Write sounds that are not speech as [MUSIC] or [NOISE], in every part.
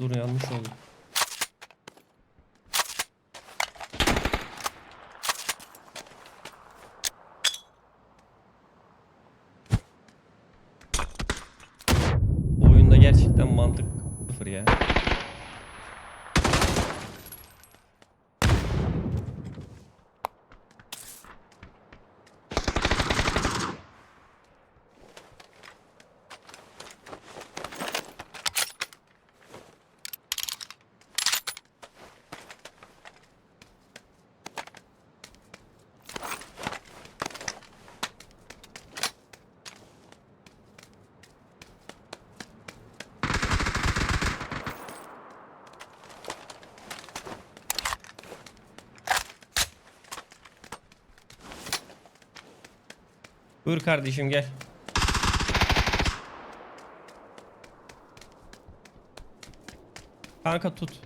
Dur yanlış oldu. Bu oyunda gerçekten mantık sıfır ya. Buyur kardeşim gel. Kanka tut.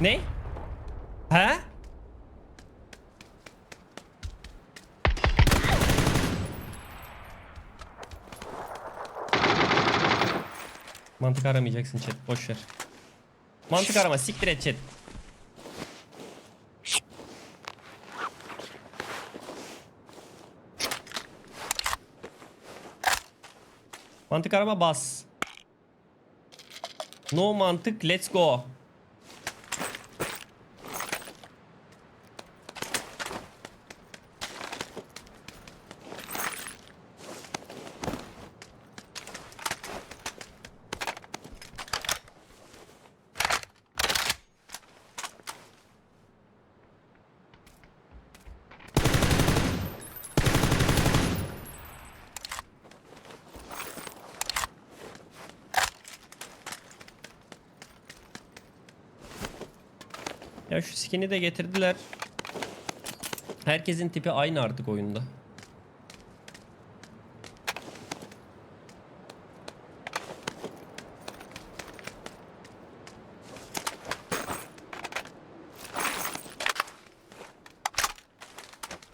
Ne? He? Mantık aramayacaksın chat. Boş ver. Mantık arama. Siktir et chat. Mantık arama bas. No mantık let's go. Ya şu skin'i de getirdiler. Herkesin tipi aynı artık oyunda.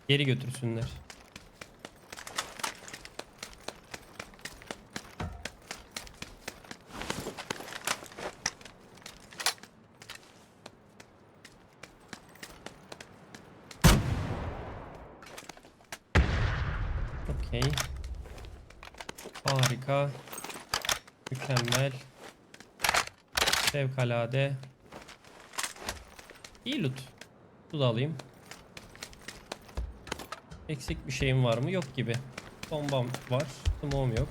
Geri götürsünler. Fevkalade. İyi loot. Bu da alayım. Eksik bir şeyim var mı? Yok gibi. Bombam var. Smoke'um yok.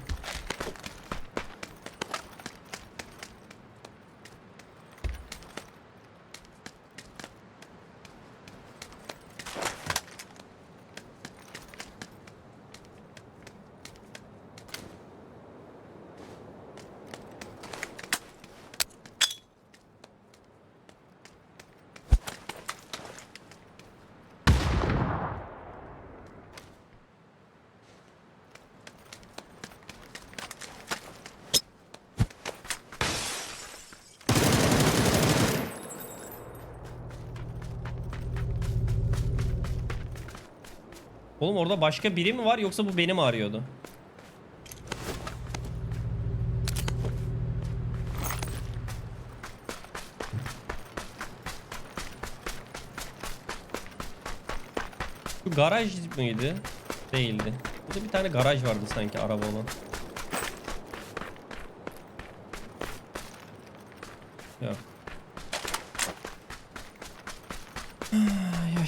Oğlum orada başka biri mi var yoksa bu beni mi arıyordu? Şu garaj mıydı? Değildi. Burada bir tane garaj vardı sanki araba olan. Yok. [SIGHS] Ay,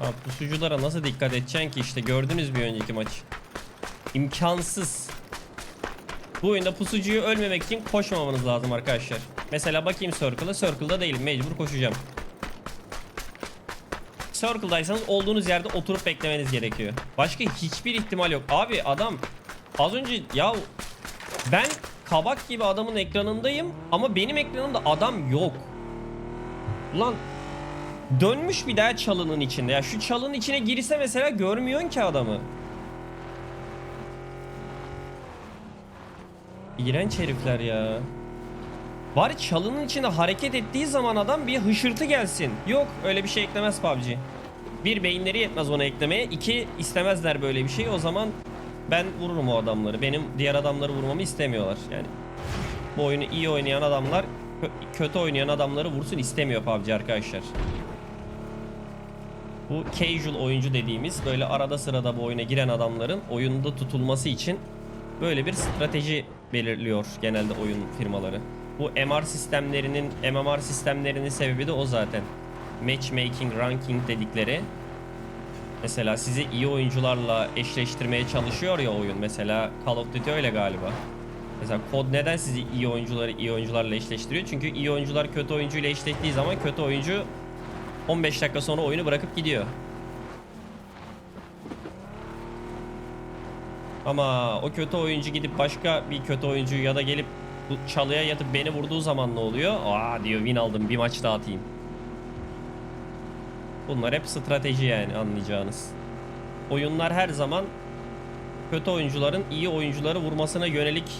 Abi pusuculara nasıl dikkat edeceksin ki işte gördünüz bir önceki maç. İmkansız. Bu oyunda pusucuyu ölmemek için koşmamanız lazım arkadaşlar. Mesela bakayım Circle'a. Circle'da değilim. Mecbur koşacağım. Circle'daysanız olduğunuz yerde oturup beklemeniz gerekiyor. Başka hiçbir ihtimal yok. Abi adam az önce ya ben kabak gibi adamın ekranındayım ama benim ekranımda adam yok. Ulan Dönmüş bir daha çalının içinde. Ya şu çalının içine girse mesela görmüyorsun ki adamı. İğrenç herifler ya. Bari çalının içinde hareket ettiği zaman adam bir hışırtı gelsin. Yok öyle bir şey eklemez PUBG. Bir beyinleri yetmez ona eklemeye. İki istemezler böyle bir şey. O zaman ben vururum o adamları. Benim diğer adamları vurmamı istemiyorlar. Yani Bu oyunu iyi oynayan adamlar kö- kötü oynayan adamları vursun istemiyor PUBG arkadaşlar. Bu casual oyuncu dediğimiz böyle arada sırada bu oyuna giren adamların oyunda tutulması için böyle bir strateji belirliyor genelde oyun firmaları. Bu MR sistemlerinin, MMR sistemlerinin sebebi de o zaten. Matchmaking, ranking dedikleri. Mesela sizi iyi oyuncularla eşleştirmeye çalışıyor ya oyun. Mesela Call of Duty öyle galiba. Mesela kod neden sizi iyi oyuncuları iyi oyuncularla eşleştiriyor? Çünkü iyi oyuncular kötü oyuncuyla eşleştiği zaman kötü oyuncu 15 dakika sonra oyunu bırakıp gidiyor. Ama o kötü oyuncu gidip başka bir kötü oyuncu ya da gelip çalıya yatıp beni vurduğu zaman ne oluyor? Aa diyor win aldım bir maç daha atayım. Bunlar hep strateji yani anlayacağınız. Oyunlar her zaman kötü oyuncuların iyi oyuncuları vurmasına yönelik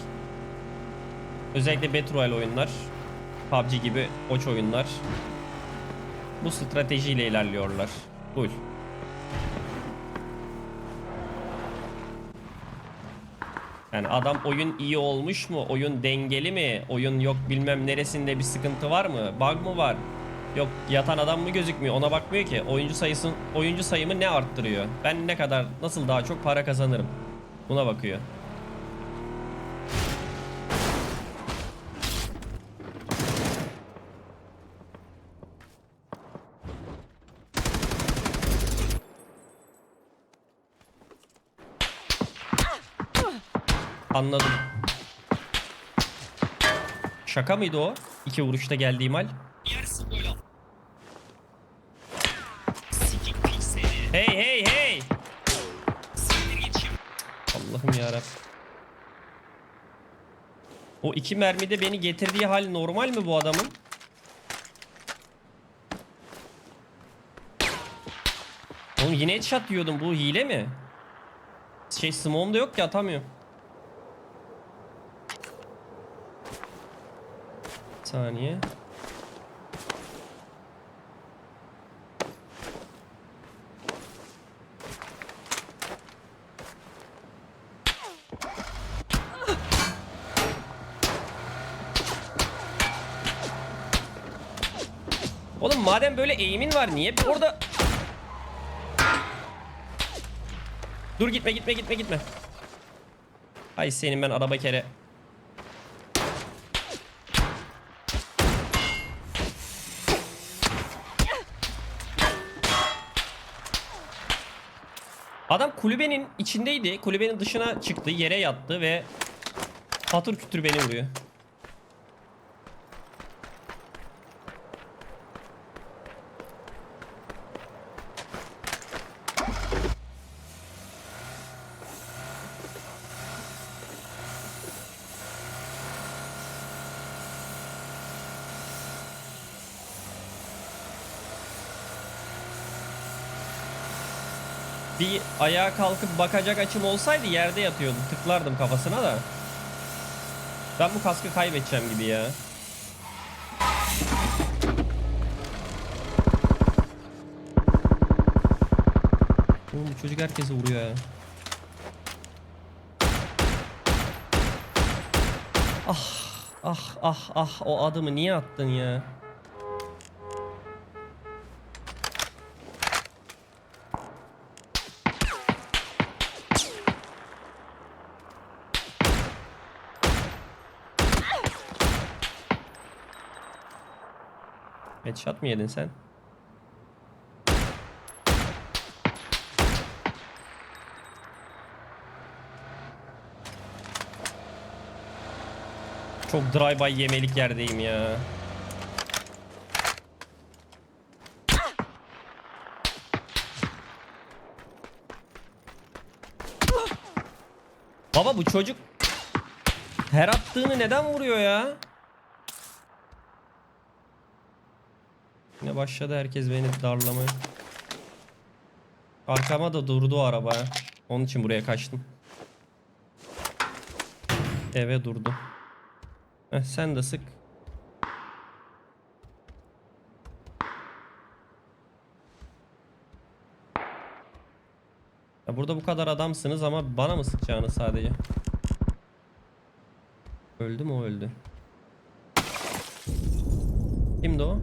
özellikle Battle Royale oyunlar PUBG gibi oç oyunlar bu stratejiyle ilerliyorlar. Buyur. Yani adam oyun iyi olmuş mu? Oyun dengeli mi? Oyun yok bilmem neresinde bir sıkıntı var mı? Bug mı var? Yok yatan adam mı gözükmüyor? Ona bakmıyor ki. Oyuncu sayısı oyuncu sayımı ne arttırıyor? Ben ne kadar nasıl daha çok para kazanırım? Buna bakıyor. Anladım. Şaka mıydı o? İki vuruşta pik seni. Hey hey hey! Allah'ım yarabbim. O iki mermide beni getirdiği hal normal mi bu adamın? Oğlum yine headshot diyordum bu hile mi? Şey smoke'um da yok ki atamıyorum. Saniye. Oğlum madem böyle eğimin var niye orada... Dur gitme gitme gitme gitme. Ay senin ben araba kere. Adam kulübenin içindeydi. Kulübenin dışına çıktı. Yere yattı ve patır kütür beni vuruyor. Bir ayağa kalkıp bakacak açım olsaydı yerde yatıyordum. Tıklardım kafasına da. Ben bu kaskı kaybedeceğim gibi ya. Oğlum bu çocuk herkese vuruyor ya. Ah ah ah ah o adımı niye attın ya? Headshot mı yedin sen? Çok drive-by yemelik yerdeyim ya. Baba bu çocuk her attığını neden vuruyor ya? Yine başladı herkes beni darlamaya. Arkama da durdu o araba. Onun için buraya kaçtım. Eve durdu. Heh, sen de sık. Ya burada bu kadar adamsınız ama bana mı sıkacağınız sadece? Öldü mü o öldü. Kimdi o?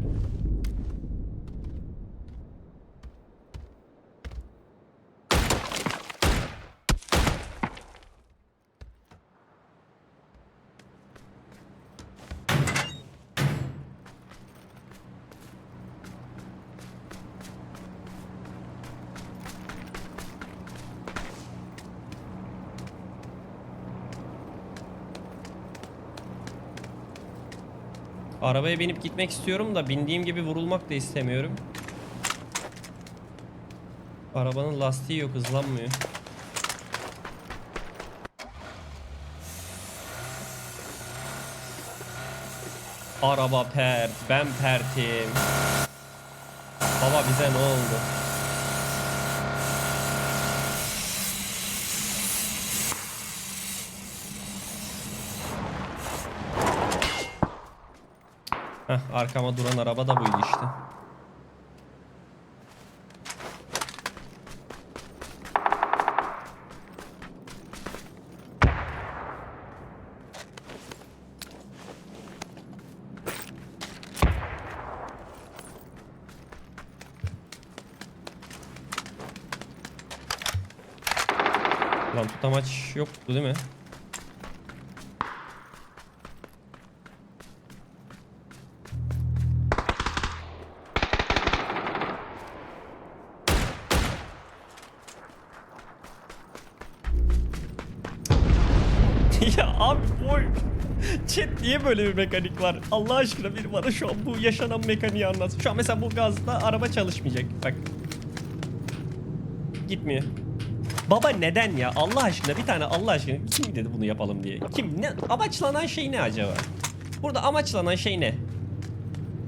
Arabaya binip gitmek istiyorum da bindiğim gibi vurulmak da istemiyorum. Arabanın lastiği yok hızlanmıyor. Araba pert, ben pertim. Baba bize ne oldu? Heh, arkama duran araba da buydu işte. Lan tutamaç yoktu değil mi? Niye böyle bir mekanik var? Allah aşkına bir bana şu an bu yaşanan mekaniği anlat. Şu an mesela bu gazda araba çalışmayacak. Bak. Gitmiyor. Baba neden ya? Allah aşkına bir tane Allah aşkına kim dedi bunu yapalım diye? Kim? Ne? Amaçlanan şey ne acaba? Burada amaçlanan şey ne?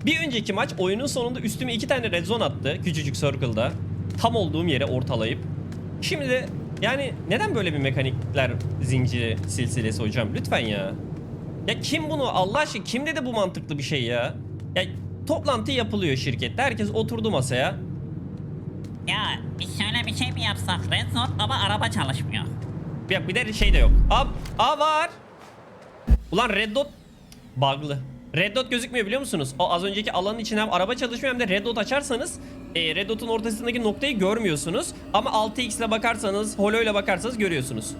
Bir önceki maç oyunun sonunda üstüme iki tane red zone attı küçücük circle'da. Tam olduğum yere ortalayıp. Şimdi de yani neden böyle bir mekanikler zinciri silsilesi hocam? Lütfen ya. Ya kim bunu Allah aşkına kim dedi bu mantıklı bir şey ya? Ya toplantı yapılıyor şirkette. Herkes oturdu masaya. Ya biz şöyle bir şey mi yapsak? Red zone ama araba çalışmıyor. Ya bir de şey de yok. Ab, a var. Ulan Red Dot bug'lı. Red Dot gözükmüyor biliyor musunuz? O az önceki alanın içine hem araba çalışmıyor hem de Red Dot açarsanız e, Red Dot'un ortasındaki noktayı görmüyorsunuz. Ama 6x ile bakarsanız, holo ile bakarsanız görüyorsunuz.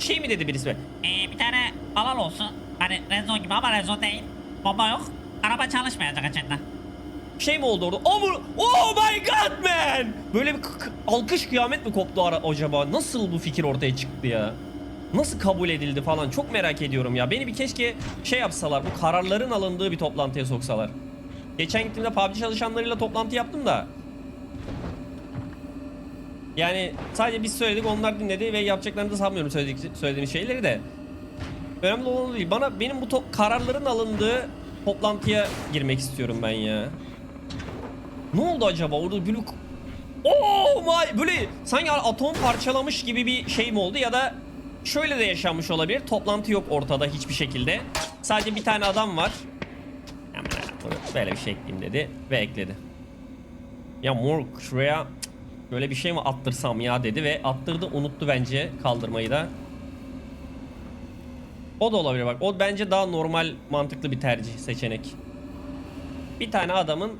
Şey mi dedi birisi? Ee, bir tane alan olsun. Hani red zone gibi ama red zone değil. Bomba yok. Araba çalışmayacak içinde. Şey mi oldu orada? Mu- oh my god man! Böyle bir alkış kıyamet mi koptu acaba? Nasıl bu fikir ortaya çıktı ya? Nasıl kabul edildi falan çok merak ediyorum ya. Beni bir keşke şey yapsalar bu kararların alındığı bir toplantıya soksalar. Geçen gittiğimde PUBG çalışanlarıyla toplantı yaptım da. Yani sadece biz söyledik onlar dinledi ve yapacaklarını da sanmıyorum söyledik, söylediğimiz şeyleri de. Önemli olan değil. Bana benim bu kararların alındığı toplantıya girmek istiyorum ben ya. Ne oldu acaba? Orada böyle Oh my böyle sanki atom parçalamış gibi bir şey mi oldu ya da şöyle de yaşanmış olabilir. Toplantı yok ortada hiçbir şekilde. Sadece bir tane adam var. Böyle bir şey ekleyeyim dedi ve ekledi. Ya morg şuraya böyle bir şey mi attırsam ya dedi ve attırdı unuttu bence kaldırmayı da. O da olabilir bak. O bence daha normal mantıklı bir tercih seçenek. Bir tane adamın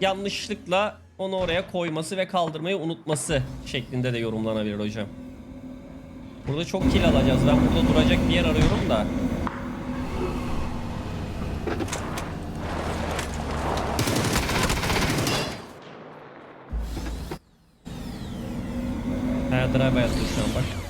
yanlışlıkla onu oraya koyması ve kaldırmayı unutması şeklinde de yorumlanabilir hocam. Burada çok kill alacağız. Ben burada duracak bir yer arıyorum da. Ha drive yaptı şu an bak.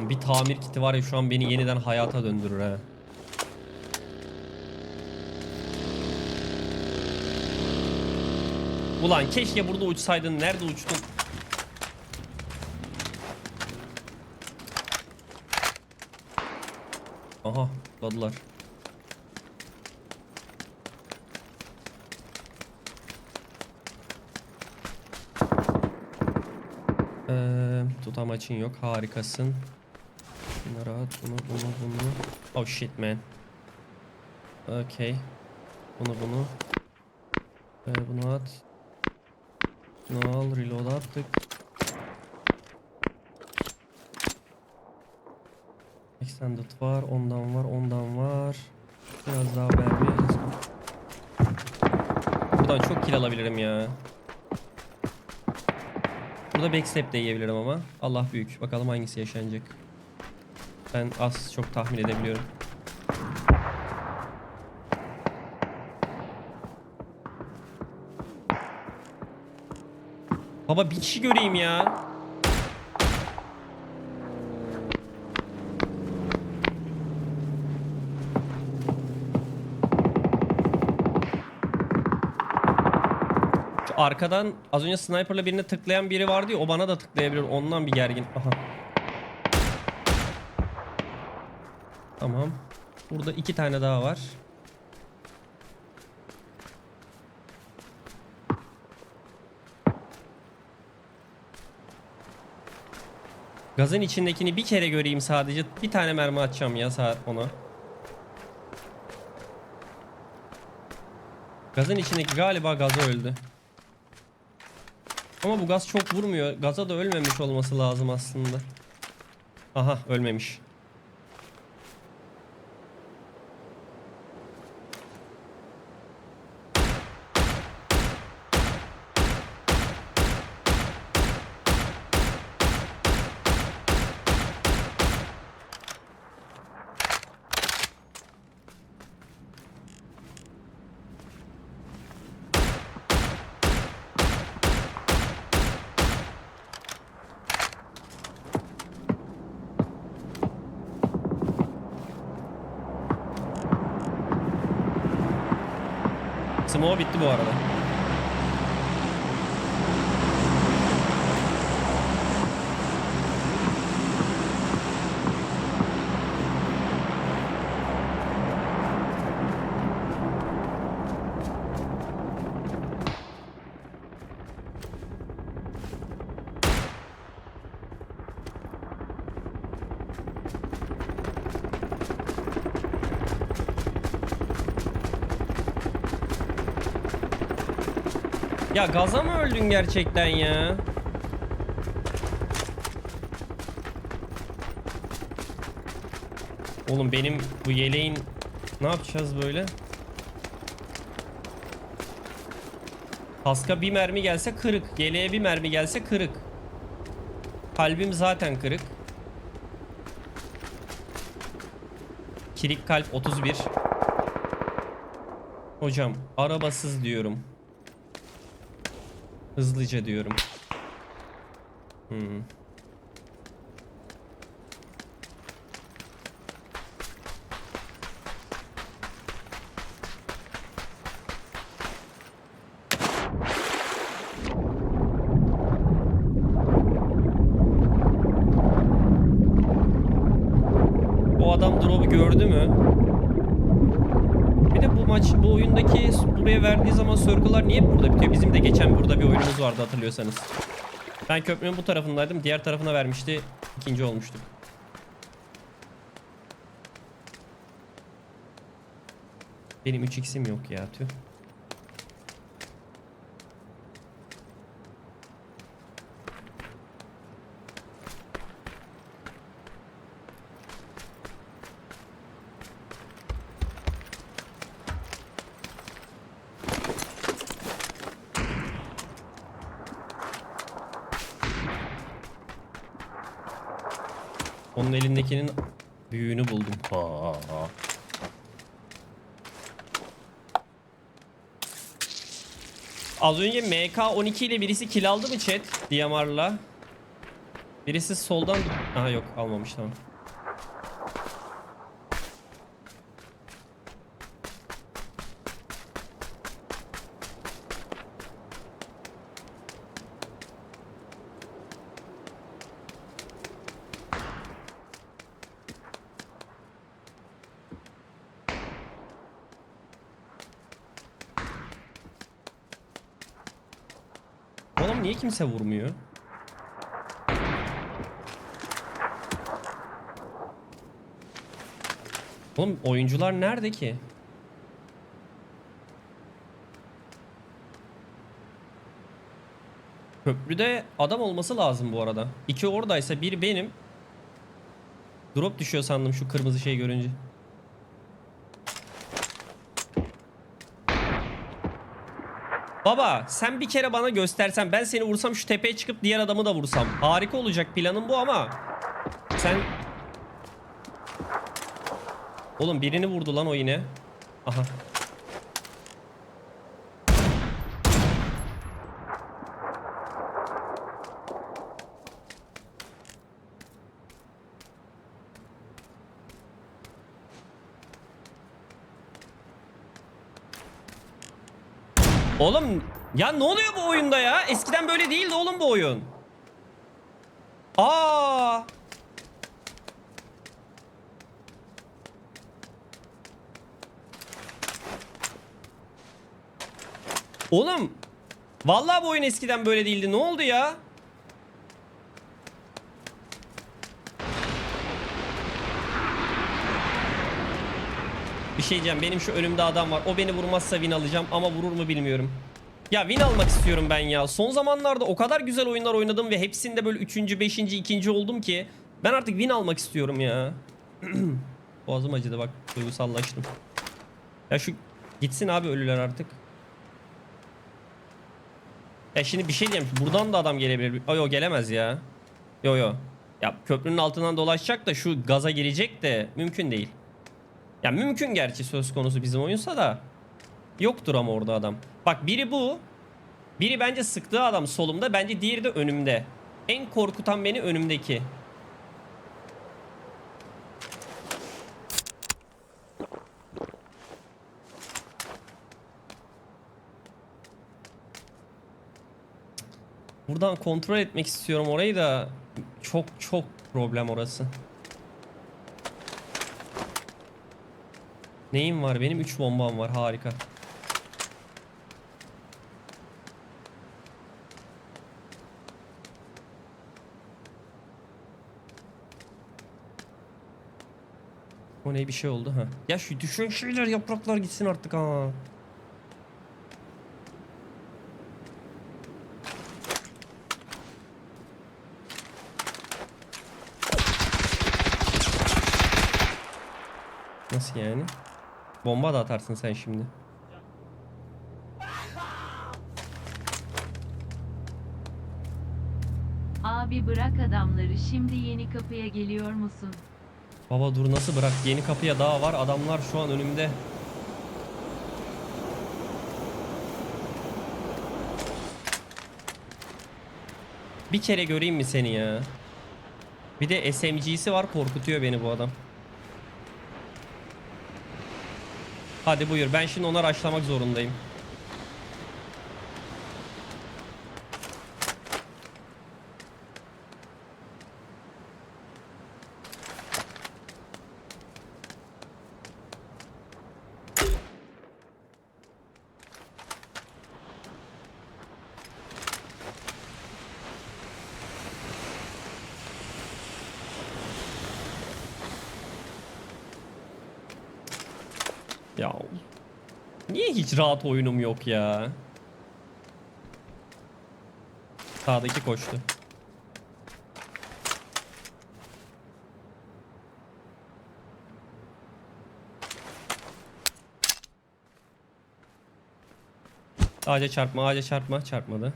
Lan bir tamir kiti var ya şu an beni yeniden hayata döndürür ha. Ulan keşke burada uçsaydın. Nerede uçtun? Aha, ladılar. Ee, tutamaçın yok. Harikasın. Bunları at. Bunu, bunu, bunu. Oh shit man. Okay. Bunu bunu. Ee, bunu at. Bunu al. Reload attık. Extended var. Ondan var. Ondan var. Biraz daha mermi. Buradan çok kill alabilirim ya. Burada backstep de yiyebilirim ama. Allah büyük. Bakalım hangisi yaşanacak. Ben az çok tahmin edebiliyorum. Baba bir kişi göreyim ya. Şu arkadan az önce sniperla birine tıklayan biri vardı ya o bana da tıklayabilir. Ondan bir gergin. Aha. Tamam. Burada iki tane daha var. Gazın içindekini bir kere göreyim sadece. Bir tane mermi atacağım ya saat ona. Gazın içindeki galiba gaza öldü. Ama bu gaz çok vurmuyor. Gaza da ölmemiş olması lazım aslında. Aha ölmemiş. Smoke bitti bu arada. Ya gaza mı öldün gerçekten ya? Oğlum benim bu yeleğin ne yapacağız böyle? Kaska bir mermi gelse kırık. Yeleğe bir mermi gelse kırık. Kalbim zaten kırık. Kirik kalp 31. Hocam arabasız diyorum. Hızlıca diyorum. Hmm. O adam drop'u gördü mü? Bir de bu maç, bu oyundaki buraya verdiği zaman circle'lar niye burada bitiyor? Bizim de geçen burada bir oyunumuz vardı hatırlıyorsanız. Ben köprünün bu tarafındaydım. Diğer tarafına vermişti. ikinci olmuştuk. Benim 3x'im yok ya tüh. Onun elindekinin büyüğünü buldum. Ha. Az önce MK12 ile birisi kill aldı mı chat? DMR'la. Birisi soldan... Aha yok almamış tamam. Niye kimse vurmuyor? Oğlum oyuncular nerede ki? Köprüde adam olması lazım bu arada. İki oradaysa bir benim. Drop düşüyor sandım şu kırmızı şey görünce. Baba sen bir kere bana göstersen ben seni vursam şu tepeye çıkıp diğer adamı da vursam. Harika olacak planım bu ama sen Oğlum birini vurdu lan o yine. Aha. Oğlum ya ne oluyor bu oyunda ya? Eskiden böyle değildi oğlum bu oyun. Aa! Oğlum vallahi bu oyun eskiden böyle değildi. Ne oldu ya? Bir şey diyeceğim. Benim şu önümde adam var. O beni vurmazsa win alacağım ama vurur mu bilmiyorum. Ya win almak istiyorum ben ya. Son zamanlarda o kadar güzel oyunlar oynadım ve hepsinde böyle 3. 5. 2. oldum ki ben artık win almak istiyorum ya. [CLEARS THROAT] Boğazım acıdı bak. Duygusallaştım. Ya şu gitsin abi ölüler artık. Ya şimdi bir şey diyeyim. Buradan da adam gelebilir. Ay o gelemez ya. Yo yo. Ya köprünün altından dolaşacak da şu gaza girecek de mümkün değil. Ya mümkün gerçi söz konusu bizim oyunsa da. Yoktur ama orada adam. Bak biri bu. Biri bence sıktığı adam solumda. Bence diğeri de önümde. En korkutan beni önümdeki. Buradan kontrol etmek istiyorum orayı da çok çok problem orası. Neyim var? Benim 3 bombam var. Harika. O ne bir şey oldu ha. Ya şu düşen şeyler yapraklar gitsin artık ha. Nasıl yani? Bomba da atarsın sen şimdi. Abi bırak adamları şimdi yeni kapıya geliyor musun? Baba dur nasıl bırak yeni kapıya daha var adamlar şu an önümde. Bir kere göreyim mi seni ya? Bir de SMG'si var korkutuyor beni bu adam. Hadi buyur ben şimdi ona raşlamak zorundayım. Ya hiç rahat oyunum yok ya? Sağdaki koştu. Ağaca çarpma, ağaca çarpma, çarpmadı.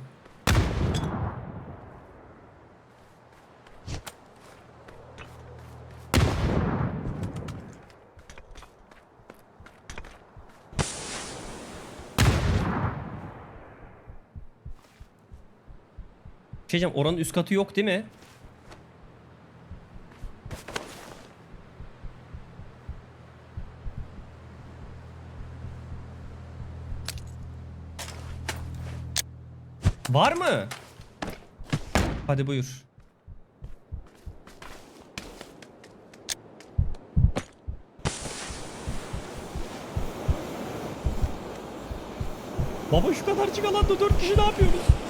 Şey oranın üst katı yok değil mi? Var mı? Hadi buyur. Baba şu kadarcık alanda 4 kişi ne yapıyoruz?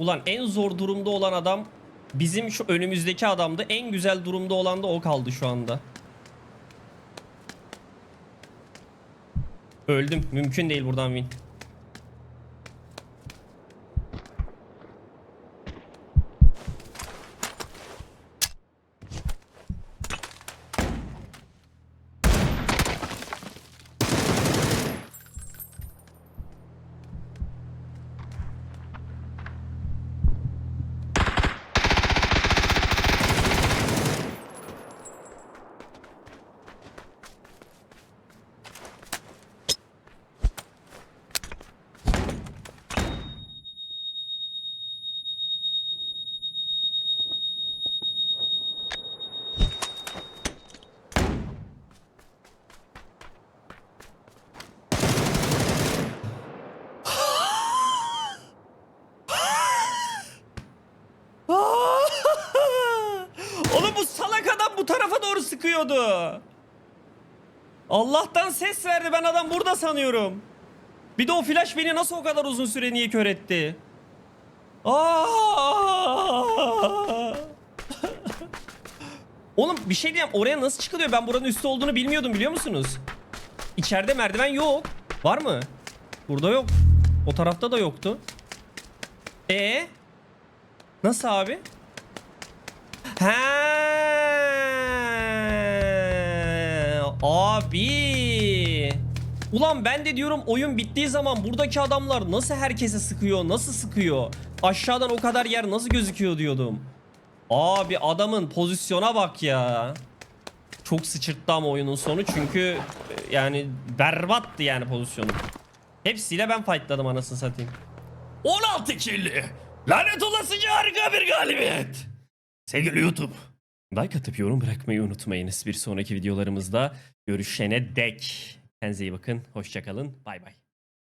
Ulan en zor durumda olan adam bizim şu önümüzdeki adamdı. En güzel durumda olan da o kaldı şu anda. Öldüm. Mümkün değil buradan win. Oğlum bu salak adam bu tarafa sıkıyordu. Allah'tan ses verdi ben adam burada sanıyorum. Bir de o flash beni nasıl o kadar uzun süre niye kör etti? Aa! [LAUGHS] Oğlum bir şey diyeyim oraya nasıl çıkılıyor? Ben buranın üstü olduğunu bilmiyordum biliyor musunuz? İçeride merdiven yok. Var mı? Burada yok. O tarafta da yoktu. E Nasıl abi? He abi. Ulan ben de diyorum oyun bittiği zaman buradaki adamlar nasıl herkese sıkıyor, nasıl sıkıyor? Aşağıdan o kadar yer nasıl gözüküyor diyordum. Abi adamın pozisyona bak ya. Çok sıçırttı ama oyunun sonu çünkü e, yani berbattı yani pozisyonu. Hepsiyle ben fightladım anasını satayım. 16 killi. Lanet olasıca harika bir galibiyet. Sevgili YouTube. Like atıp yorum bırakmayı unutmayınız. Bir sonraki videolarımızda görüşene dek. Kendinize iyi bakın. Hoşçakalın. Bay bay.